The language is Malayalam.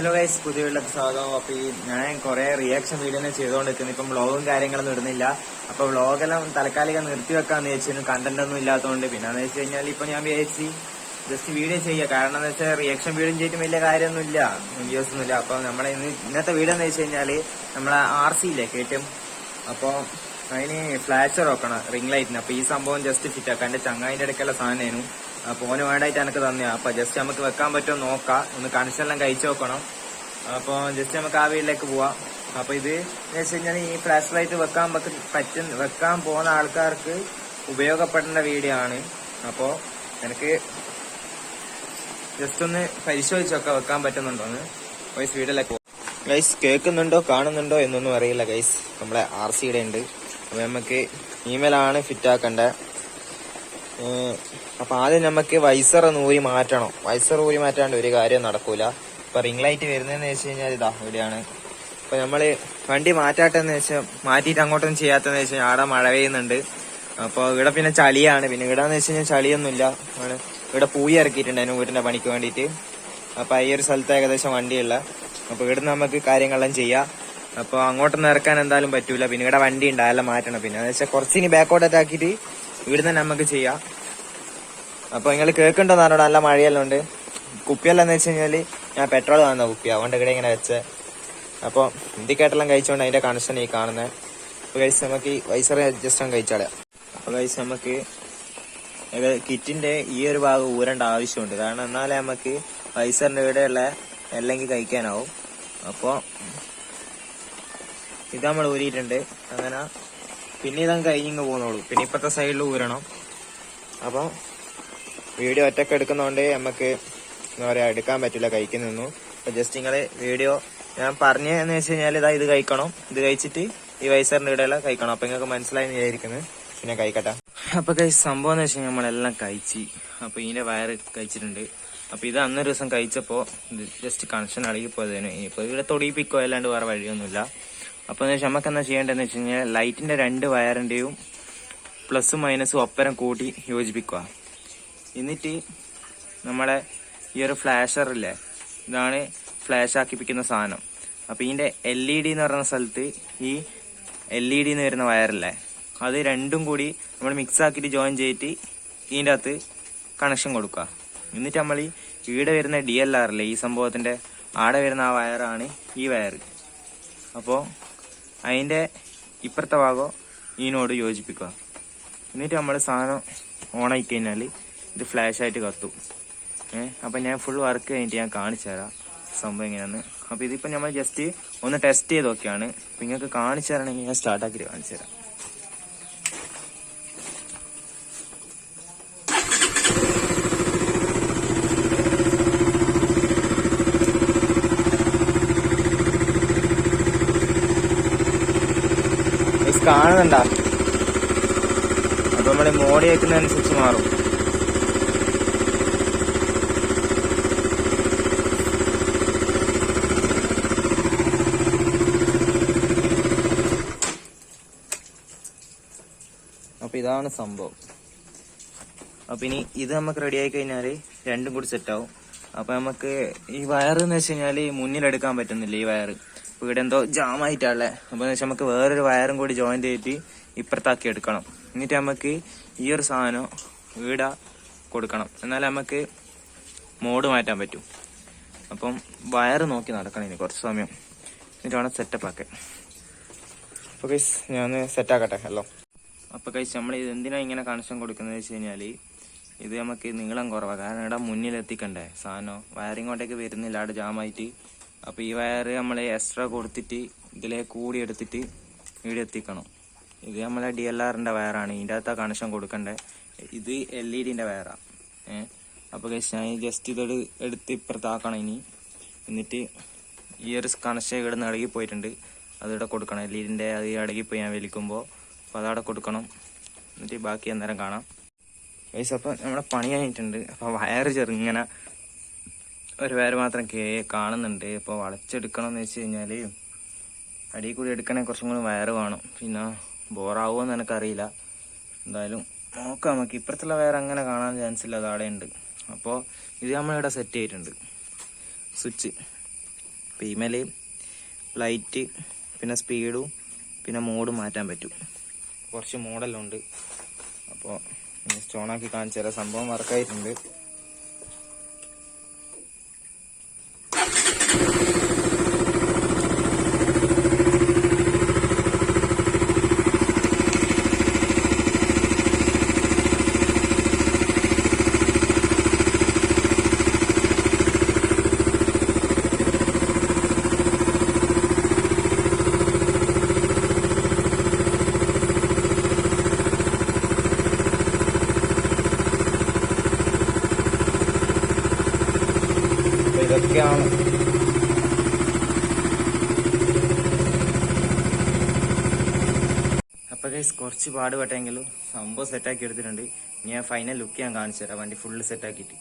ഹലോ ഗൈസ് പുതിയ സ്വാഗതം അപ്പൊ ഈ ഞാൻ കുറെ റിയാക്ഷൻ വീഡിയോ ചെയ്തുകൊണ്ടിരിക്കുന്നു. ഇപ്പം വ്ളോഗും കാര്യങ്ങളൊന്നും ഇടുന്നില്ല. അപ്പൊ വ്ളോഗെല്ലാം തൽക്കാലികം നിർത്തി വെക്കാന്ന് വെച്ചു കണ്ടന്റ് ഒന്നും ഇല്ലാത്തതുകൊണ്ട് പിന്നെ എന്ന് വെച്ച് കഴിഞ്ഞാൽ ഇപ്പൊ ഞാൻ വിചാരിച്ചു ജസ്റ്റ് വീഡിയോ ചെയ്യുക. കാരണം എന്ന് വെച്ചാൽ റിയാക്ഷൻ വീഡിയോ ചെയ്തിട്ട് വലിയ കാര്യമൊന്നുമില്ല. വീഡിയോസ് ഒന്നുമില്ല. അപ്പൊ നമ്മളെ ഇന്ന് ഇന്നത്തെ വീഡിയോ എന്ന് വെച്ച് കഴിഞ്ഞാൽ നമ്മളെ ആർ സി ഇല്ലേ കേട്ടും? അപ്പൊ അതിന് ഫ്ലാഷർ വെക്കണം റിംഗ് ലൈറ്റിന് അപ്പൊ ഈ സംഭവം ജസ്റ്റ് ഫിറ്റ് ആക്കാം. എന്റെ ചങ്ങായിന്റെ ഇടയ്ക്കുള്ള സാധനമായിരുന്നു അപ്പൊ ഓന് വേണ്ടായിട്ട് എനിക്ക് തന്നെ അപ്പൊ ജസ്റ്റ് നമുക്ക് വെക്കാൻ പറ്റുമോ നോക്കാം. ഒന്ന് കണക്ഷനെല്ലാം കഴിച്ചു നോക്കണം. അപ്പൊ ജസ്റ്റ് നമുക്ക് ആ വീട്ടിലേക്ക് പോവാം. അപ്പൊ ഇത് എന്ന് വെച്ച് കഴിഞ്ഞാൽ ഈ ഫ്ലാഷ് ലൈറ്റ് വെക്കാൻ പറ്റ- പറ്റുന്ന വെക്കാൻ പോകുന്ന ആൾക്കാർക്ക് ഉപയോഗപ്പെടേണ്ട വീഡിയോ ആണ്. അപ്പോ എനിക്ക് ജസ്റ്റ് ഒന്ന് പരിശോധിച്ചൊക്കെ വെക്കാൻ പറ്റുന്നുണ്ടോന്ന് വൈസ് വീട്ടിലേക്ക് പോവാം. ഗൈസ് കേൾക്കുന്നുണ്ടോ കാണുന്നുണ്ടോ എന്നൊന്നും അറിയില്ല ഗൈസ് നമ്മളെ ആർ സിയുടെ ഉണ്ട്. അപ്പൊ നമുക്ക് ഫിറ്റ് ആക്കേണ്ടത് ഏഹ് അപ്പൊ ആദ്യം നമുക്ക് വൈസർ ഊരി മാറ്റണം. വൈസർ ഊരി മാറ്റാണ്ട് ഒരു കാര്യം നടക്കൂല. ഇപ്പൊ റിംഗ് ലൈറ്റ് വരുന്നതെന്ന് വെച്ച് കഴിഞ്ഞാൽ ഇതാ ഇവിടെയാണ്. ഇപ്പൊ നമ്മൾ വണ്ടി മാറ്റാട്ടെന്ന് വെച്ചാൽ മാറ്റിയിട്ട് അങ്ങോട്ടൊന്നും ചെയ്യാത്തെന്ന് കഴിഞ്ഞാൽ ആടെ മഴ പെയ്യുന്നുണ്ട്. അപ്പൊ ഇവിടെ പിന്നെ ചളിയാണ്. പിന്നെ ഇവിടെ എന്ന് വെച്ച് കഴിഞ്ഞാൽ ചളിയൊന്നുമില്ല. ആണ്. ഇവിടെ പൂയി ഇറക്കിയിട്ടുണ്ടായിരുന്നു വീടിന്റെ പണിക്ക് വേണ്ടിയിട്ട്. അപ്പൊ ഈ ഒരു സ്ഥലത്ത് ഏകദേശം വണ്ടിയുള്ള. അപ്പൊ ഇവിടുന്ന് നമുക്ക് കാര്യങ്ങളെല്ലാം ചെയ്യാം. അപ്പൊ അങ്ങോട്ടൊന്നും ഇറക്കാൻ എന്തായാലും പറ്റൂല. പിന്നെ ഇവിടെ വണ്ടി ഉണ്ട് അതെല്ലാം മാറ്റണം. പിന്നെ എന്ന് വെച്ചാൽ കുറച്ചിനി ബാക്കോട്ട് ആക്കിയിട്ട് ഇവിടുന്ന് നമുക്ക് ചെയ്യാം. അപ്പൊ നിങ്ങൾ കേൾക്കണ്ടോ എന്നറിയണം നല്ല മഴയെല്ലാം ഉണ്ട്. കുപ്പിയെല്ലാം എന്ന് വെച്ച് ഞാൻ പെട്രോൾ വാങ്ങുന്ന കുപ്പി അതുകൊണ്ട് ഇവിടെ ഇങ്ങനെ വെച്ച്. അപ്പൊ ഇന്ത്യക്കായിട്ടെല്ലാം കഴിച്ചുകൊണ്ട് അതിന്റെ കണക്ഷൻ ഈ കാണുന്നത് അപ്പൊ കഴിച്ച് നമുക്ക് ഈ വൈസർ അഡ്ജസ്റ്റ് അങ്ങ് കഴിച്ചാളയാം അപ്പൊ കഴിച്ച് നമുക്ക് കിറ്റിന്റെ ഈ ഒരു ഭാഗം ഊരേണ്ട ആവശ്യമുണ്ട്. കാരണം എന്നാലേ നമുക്ക് വൈസറിന്റെ ഇവിടെയുള്ള എല്ലെങ്കിൽ കഴിക്കാനാവും. അപ്പോ ഇത് നമ്മൾ ഊരിയിട്ടുണ്ട്. അങ്ങനെ പിന്നെ ഇതങ്ങ് കഴിഞ്ഞിങ്ങ് പോകുന്നുള്ളൂ പിന്നെ ഇപ്പോഴത്തെ സൈഡിൽ ഊരണം. അപ്പോൾ വീഡിയോ ഒറ്റയ്ക്ക് എടുക്കുന്നതുകൊണ്ട് നമുക്ക് എന്താ പറയുക എടുക്കാൻ പറ്റില്ല കഴിക്കുന്നു അപ്പോൾ ജസ്റ്റ് നിങ്ങൾ വീഡിയോ ഞാൻ പറഞ്ഞെന്ന് വെച്ച് കഴിഞ്ഞാൽ ഇതാ ഇത് കഴിക്കണം. ഇത് കഴിച്ചിട്ട് ഈ വൈസറിന്റെ ഇടയില കഴിക്കണം. അപ്പോൾ നിങ്ങൾക്ക് മനസ്സിലായി വിചാരിക്കുന്നത് പിന്നെ കഴിക്കട്ടെ. അപ്പോൾ കഴിച്ച സംഭവം എന്ന് വെച്ച് കഴിഞ്ഞാൽ നമ്മളെല്ലാം കഴിച്ച് അപ്പോൾ ഇതിന്റെ വയറ് കഴിച്ചിട്ടുണ്ട്. അപ്പോൾ ഇത് അന്നൊരു ദിവസം കഴിച്ചപ്പോൾ ജസ്റ്റ് കണക്ഷൻ അടങ്ങിപ്പോയതിന്. ഇപ്പോൾ ഇവിടെ തൊടിയിപ്പിക്കോ അല്ലാണ്ട് വേറെ വഴിയൊന്നുമില്ല. അപ്പൊ എന്ന് വെച്ചാൽ നമുക്ക് എന്താ ചെയ്യേണ്ടതെന്ന് വെച്ച് കഴിഞ്ഞാൽ ലൈറ്റിന്റെ രണ്ട് വയറിന്റെയും പ്ലസും മൈനസും ഒപ്പരം കൂട്ടി യോജിപ്പിക്കുക. എന്നിട്ട് നമ്മളെ ഈ ഒരു ഫ്ലാഷറില്ലേ ഇതാണ് ഫ്ലാഷ് ആക്കിപ്പിക്കുന്ന സാധനം. അപ്പൊ ഇതിന്റെ എൽ ഇ ഡി എന്ന് പറയുന്ന സ്ഥലത്ത് ഈ എൽ ഇ ഡി എന്ന് വരുന്ന വയറില്ലേ അത് രണ്ടും കൂടി നമ്മൾ മിക്സ് ആക്കിയിട്ട് ജോയിൻ ചെയ്തിട്ട് ഇതിന്റെ അകത്ത് കണക്ഷൻ കൊടുക്കുക. എന്നിട്ട് നമ്മൾ ഈ ഈടെ വരുന്ന ഡി എൽ ആർ അല്ലേ ഈ സംഭവത്തിന്റെ ആടെ വരുന്ന ആ വയറാണ് ഈ വയർ അപ്പോൾ അതിന്റെ ഇപ്പുറത്തെ ഭാഗം ഇതിനോട് യോജിപ്പിക്കുക. എന്നിട്ട് നമ്മൾ സാധനം ഓൺ ആയി കഴിഞ്ഞാൽ ഇത് ഫ്ലാഷ് ആയിട്ട് കത്തും. ഏഹ് അപ്പം ഞാൻ ഫുൾ വർക്ക് കഴിഞ്ഞിട്ട് ഞാൻ കാണിച്ചു തരാം സംഭവം എങ്ങനെയാണ് അപ്പോൾ ഇതിപ്പോൾ നമ്മൾ ജസ്റ്റ് ഒന്ന് ടെസ്റ്റ് ചെയ്ത് നോക്കിയാണ്. അപ്പോൾ നിങ്ങൾക്ക് കാണിച്ചു തരണമെങ്കിൽ ഞാൻ സ്റ്റാർട്ട് ആക്കിയിട്ട് കാണിച്ചു തരാം. കാണുന്നുണ്ടാ. അപ്പൊ നമ്മൾ മോഡി വെക്കുന്നതനുസരിച്ച് മാറും. അപ്പൊ ഇതാണ് സംഭവം. അപ്പൊ ഇനി ഇത് നമുക്ക് റെഡി ആയി കഴിഞ്ഞാൽ രണ്ടും കൂടി സെറ്റ് ആവും. അപ്പൊ നമുക്ക് ഈ വയർ എന്ന് വെച്ച് കഴിഞ്ഞാൽ മുന്നിലെടുക്കാൻ പറ്റുന്നില്ല ഈ വയർ ഇവിടെ എന്തോ ജാം ആയിട്ടാണല്ലേ അപ്പൊ എന്ന് നമുക്ക് വേറൊരു വയറും കൂടി ജോയിന്റ് ചെയ്തിട്ട് ഇപ്പുറത്താക്കി എടുക്കണം. എന്നിട്ട് നമുക്ക് ഈ ഒരു സാധനം ഈട കൊടുക്കണം. എന്നാലേ നമുക്ക് മോഡ് മാറ്റാൻ പറ്റും. അപ്പം വയർ നോക്കി നടക്കണം ഇനി കുറച്ച് സമയം. എന്നിട്ട് വേണം സെറ്റപ്പ് ആക്കേ അപ്പൊ കൈസ് ഞാൻ സെറ്റ് ആക്കട്ടെ? ഹലോ അപ്പൊ കൈസ് നമ്മൾ ഇത് എന്തിനാ ഇങ്ങനെ കണക്ഷൻ കൊടുക്കുന്നത് വെച്ച് കഴിഞ്ഞാൽ ഇത് നമുക്ക് നീളം കുറവാണ് കാരണം ഇവിടെ മുന്നിലെത്തിക്കണ്ടേ സാധനം. വയറിങ്ങോട്ടേക്ക് വരുന്നില്ല. അവിടെ ജാമായിട്ട് അപ്പൊ ഈ വയറ് നമ്മൾ എക്സ്ട്രാ കൊടുത്തിട്ട് ഇതിലെ കൂടി എടുത്തിട്ട് ഇവിടെ എത്തിക്കണം. ഇത് നമ്മളെ ഡി എൽ ആറിന്റെ വയറാണ്. ഇതിന്റെ അകത്താ കണക്ഷൻ കൊടുക്കണ്ടേ? ഇത് എൽ ഇ ഡിന്റെ വയറാണ് ഏഹ് അപ്പോൾ കഴിച്ച് ഞാൻ ജസ്റ്റ് ഇതോട് എടുത്ത് ഇപ്പുറത്താക്കണം ഇനി. എന്നിട്ട് ഈ ഒരു കണക്ഷൻ ഇവിടെ നിന്ന് ഇടകി പോയിട്ടുണ്ട്. അതിവിടെ കൊടുക്കണം. എൽ ഇ ഡിന്റെ അത് ഇടകിപ്പോയി ഞാൻ വലിക്കുമ്പോൾ അപ്പോൾ അതവിടെ കൊടുക്കണം. എന്നിട്ട് ബാക്കി അന്നേരം കാണാം. ഗൈസ് നമ്മുടെ പണി കഴിഞ്ഞിട്ടുണ്ട്. അപ്പോൾ വയർ ചെറുങ്ങനെ ഒരു പേര് മാത്രം കേ കാണുന്നുണ്ട്. ഇപ്പോൾ വളച്ചെടുക്കണം എന്ന് വെച്ച് കഴിഞ്ഞാൽ അടിയിൽ കൂടി എടുക്കണേ കുറച്ചും കൂടി വയറ് വേണം. പിന്നെ ബോറാവുമെന്ന് എനിക്കറിയില്ല എന്തായാലും നോക്കാം നമുക്ക്. ഇപ്പുറത്തുള്ള വയർ അങ്ങനെ കാണാൻ ചാൻസ് ഇല്ല. അതവിടെ ഉണ്ട്. അപ്പോൾ ഇത് നമ്മളിവിടെ സെറ്റ് ചെയ്തിട്ടുണ്ട്. സ്വിച്ച് ഇമേൽ ലൈറ്റ് പിന്നെ സ്പീഡും പിന്നെ മോഡും മാറ്റാൻ പറ്റും. കുറച്ച് മോഡലുണ്ട് അപ്പോൾ സ്റ്റോണാക്കി കാണിച്ചു തരാം. സംഭവം വർക്കായിട്ടുണ്ട് അപ്പോൾ ഇതൊക്കെയാണ് അപ്പോൾ ഗൈസ് കുറച്ച് പാടുപെട്ടെങ്കിലും സംഭവം സെറ്റാക്കി എടുത്തിട്ടുണ്ട് ഇനി ഞാൻ ഫൈനൽ ലുക്ക് ഞാൻ കാണിച്ചു തരാം വണ്ടി ഫുള്ള് സെറ്റാക്കിയിട്ട്